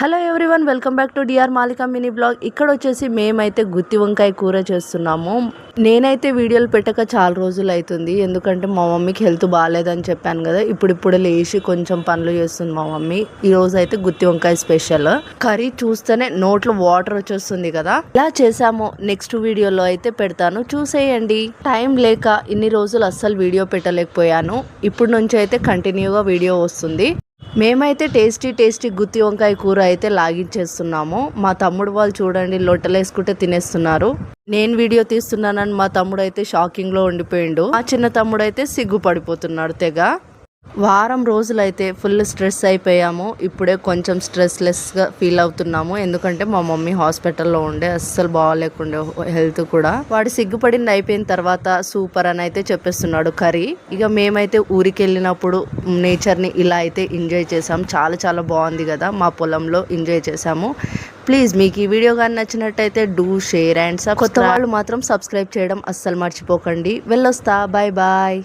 Hello everyone welcome back to D R Malika mini vlog ఇక్కడ వచ్చేసి మేమైతే గుత్తి వంకాయ కూర చేస్తున్నాము. నేనైతే వీడియోలు పెట్టక చాలా రోజులు అవుతుంది. ఎందుకంటే మా మమ్మీకి హెల్త్ బాగాలేదని చెప్పాను కదా. ఇప్పుడు ఇప్పుడు లేచి కొంచెం పనులు చేస్తుంది మా మమ్మీ. ఈ రోజు అయితే గుత్తి వంకాయ స్పెషల్. కర్రీ చూస్తేనే నోట్లో వాటర్ వచ్చేస్తుంది కదా. ఇలా చేసాము నెక్స్ట్ వీడియోలో అయితే పెడతాను. చూసేయండి. టైం లేక ఇన్ని రోజులు అస్సలు వీడియో పెట్టలేకపోయాను. ఇప్పుడు నుంచి అయితే కంటిన్యూగా వీడియో వస్తుంది. మేమైతే టేస్టీ టేస్టీ గుత్తి వంకాయ కూర అయితే లాగించేస్తున్నాము. మా తమ్ముడు వాళ్ళు చూడండి లొట్టలేసుకుంటే తినేస్తున్నారు. నేను వీడియో తీస్తున్నానని మా తమ్ముడు అయితే షాకింగ్లో ఉండిపోయిండు. ఆ చిన్న తమ్ముడు అయితే సిగ్గుపడిపోతున్నాడు తెగ. వారం రోజులైతే ఫుల్ స్ట్రెస్ అయిపోయాము. ఇప్పుడే కొంచెం స్ట్రెస్లెస్గా ఫీల్ అవుతున్నాము. ఎందుకంటే మా మమ్మీ హాస్పిటల్లో ఉండే అస్సలు బాగాలేకుండే హెల్త్ కూడా. వాడు సిగ్గుపడింది అయిపోయిన తర్వాత సూపర్ అని అయితే చెప్పేస్తున్నాడు కర్రీ ఇక మేమైతే ఊరికి వెళ్ళినప్పుడు నేచర్ని ఇలా అయితే ఎంజాయ్ చేసాం చాలా చాలా బాగుంది కదా. మా పొలంలో ఎంజాయ్ చేసాము ప్లీజ్ మీకు ఈ వీడియో కానీ నచ్చినట్టయితే డూ షేర్ అండ్ కొత్త వాళ్ళు మాత్రం సబ్స్క్రైబ్ చేయడం అస్సలు మర్చిపోకండి. వెళ్ళొస్తా. Bye bye